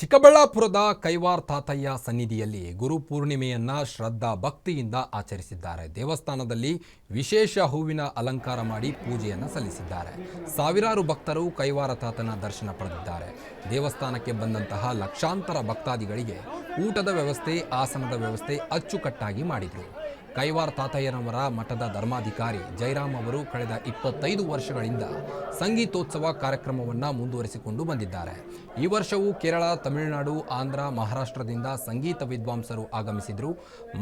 ಚಿಕ್ಕಬಳ್ಳಾಪುರದ ಕೈವಾರ್ ತಾತಯ್ಯ ಸನ್ನಿಧಿಯಲ್ಲಿ ಗುರು ಪೂರ್ಣಿಮೆಯನ್ನು ಶ್ರದ್ಧಾ ಭಕ್ತಿಯಿಂದ ಆಚರಿಸಿದ್ದಾರೆ. ದೇವಸ್ಥಾನದಲ್ಲಿ ವಿಶೇಷ ಹೂವಿನ ಅಲಂಕಾರ ಮಾಡಿ ಪೂಜೆಯನ್ನು ಸಲ್ಲಿಸಿದ್ದಾರೆ. ಸಾವಿರಾರು ಭಕ್ತರು ಕೈವಾರ ತಾತನ ದರ್ಶನ ಪಡೆದಿದ್ದಾರೆ. ದೇವಸ್ಥಾನಕ್ಕೆ ಬಂದಂತಹ ಲಕ್ಷಾಂತರ ಭಕ್ತಾದಿಗಳಿಗೆ ಊಟದ ವ್ಯವಸ್ಥೆ, ಆಸನದ ವ್ಯವಸ್ಥೆ ಅಚ್ಚುಕಟ್ಟಾಗಿ ಮಾಡಿದರು. ಕೈವಾರ್ ತಾತಯ್ಯನವರ ಮಠದ ಧರ್ಮಾಧಿಕಾರಿ ಜೈರಾಮ್ ಅವರು ಕಳೆದ ಇಪ್ಪತ್ತೈದು ವರ್ಷಗಳಿಂದ ಸಂಗೀತೋತ್ಸವ ಕಾರ್ಯಕ್ರಮವನ್ನು ಮುಂದುವರಿಸಿಕೊಂಡು ಬಂದಿದ್ದಾರೆ. ಈ ವರ್ಷವೂ ಕೇರಳ, ತಮಿಳುನಾಡು, ಆಂಧ್ರ, ಮಹಾರಾಷ್ಟ್ರದಿಂದ ಸಂಗೀತ ವಿದ್ವಾಂಸರು ಆಗಮಿಸಿದ್ರು.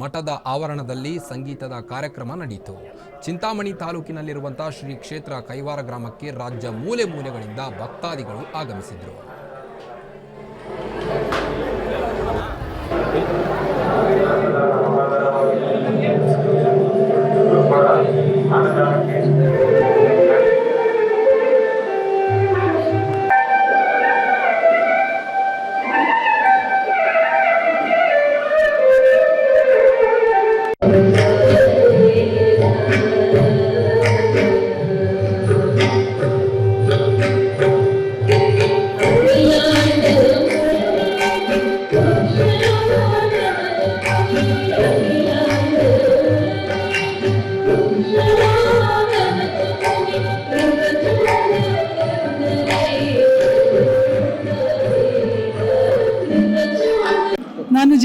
ಮಠದ ಆವರಣದಲ್ಲಿ ಸಂಗೀತದ ಕಾರ್ಯಕ್ರಮ ನಡೆಯಿತು ಚಿಂತಾಮಣಿ ತಾಲೂಕಿನಲ್ಲಿರುವಂತಹ ಶ್ರೀ ಕ್ಷೇತ್ರ ಕೈವಾರ ಗ್ರಾಮಕ್ಕೆ ರಾಜ್ಯ ಮೂಲೆ ಮೂಲೆಗಳಿಂದ ಭಕ್ತಾದಿಗಳು ಆಗಮಿಸಿದ್ರು.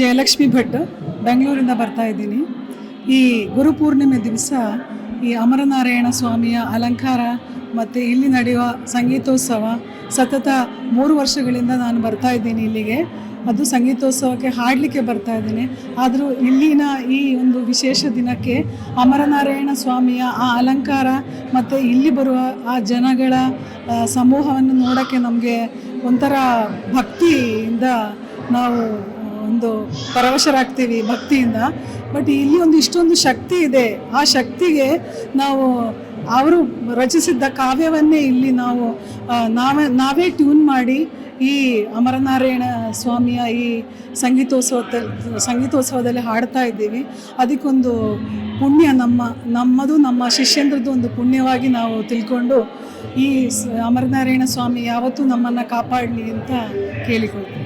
ಜಯಲಕ್ಷ್ಮಿ ಭಟ್ ಬೆಂಗಳೂರಿಂದ ಬರ್ತಾ ಇದ್ದೀನಿ. ಈ ಗುರುಪೂರ್ಣಿಮೆ ದಿವಸ ಈ ಅಮರನಾರಾಯಣ ಸ್ವಾಮಿಯ ಅಲಂಕಾರ ಮತ್ತು ಇಲ್ಲಿ ನಡೆಯುವ ಸಂಗೀತೋತ್ಸವ ಸತತ ಮೂರು ವರ್ಷಗಳಿಂದ ನಾನು ಬರ್ತಾ ಇದ್ದೀನಿ ಇಲ್ಲಿಗೆ. ಅದು ಸಂಗೀತೋತ್ಸವಕ್ಕೆ ಹಾಡಲಿಕ್ಕೆ ಬರ್ತಾ ಇದ್ದೀನಿ. ಆದರೂ ಇಲ್ಲಿನ ಈ ಒಂದು ವಿಶೇಷ ದಿನಕ್ಕೆ ಅಮರನಾರಾಯಣ ಸ್ವಾಮಿಯ ಆ ಅಲಂಕಾರ ಮತ್ತು ಇಲ್ಲಿ ಬರುವ ಆ ಜನಗಳ ಸಮೂಹವನ್ನು ನೋಡೋಕ್ಕೆ ನಮಗೆ ಒಂಥರ ಭಕ್ತಿಯಿಂದ ನಾವು ಒಂದು ಪರವಶರಾಗ್ತೀವಿ ಭಕ್ತಿಯಿಂದ. ಬಟ್ ಇಲ್ಲಿ ಒಂದು ಇಷ್ಟೊಂದು ಶಕ್ತಿ ಇದೆ. ಆ ಶಕ್ತಿಗೆ ನಾವು ಅವರು ರಚಿಸಿದ್ದ ಕಾವ್ಯವನ್ನೇ ಇಲ್ಲಿ ನಾವು ನಾವೇ ನಾವೇ ಟ್ಯೂನ್ ಮಾಡಿ ಈ ಅಮರನಾರಾಯಣ ಸ್ವಾಮಿಯ ಈ ಸಂಗೀತೋತ್ಸವದಲ್ಲಿ ಸಂಗೀತೋತ್ಸವದಲ್ಲಿ ಹಾಡ್ತಾ ಇದ್ದೀವಿ. ಅದಕ್ಕೊಂದು ಪುಣ್ಯ ನಮ್ಮ, ನಮ್ಮದು, ನಮ್ಮ ಶಿಷ್ಯಂದ್ರದ್ದು ಒಂದು ಪುಣ್ಯವಾಗಿ ನಾವು ತಿಳ್ಕೊಂಡು ಈ ಅಮರನಾರಾಯಣ ಸ್ವಾಮಿ ಯಾವತ್ತೂ ನಮ್ಮನ್ನು ಕಾಪಾಡಲಿ ಅಂತ ಕೇಳಿಕೊಳ್ತೀವಿ.